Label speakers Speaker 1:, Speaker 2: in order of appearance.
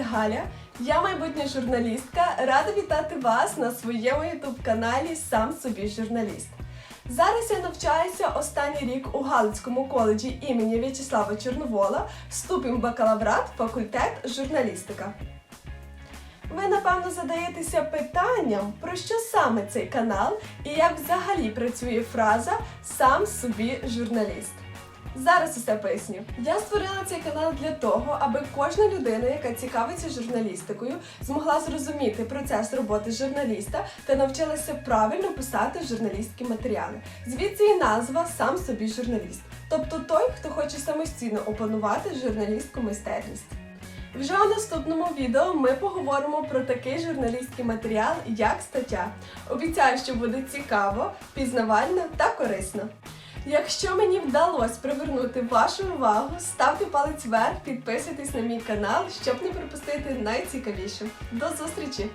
Speaker 1: Галя. Я майбутня журналістка. Рада вітати вас на своєму ютуб-каналі Сам собі журналіст. Зараз я навчаюся останній рік у Галицькому коледжі імені В'ячеслава Чорновола, в бакалаврат, факультет журналістика. Ви, напевно, задаєтеся питанням, про що саме цей канал і як взагалі працює фраза Сам собі журналіст. Зараз усе поясню. Я створила цей канал для того, аби кожна людина, яка цікавиться журналістикою, змогла зрозуміти процес роботи журналіста та навчилася правильно писати журналістські матеріали. Звідси і назва сам собі журналіст, тобто той, хто хоче самостійно опанувати журналістську майстерність. Вже у наступному відео ми поговоримо про такий журналістський матеріал, як стаття. Обіцяю, що буде цікаво, пізнавально та корисно. Якщо мені вдалося привернути вашу увагу, ставте палець вверх, підписуйтесь на мій канал, щоб не пропустити найцікавіше. До зустрічі!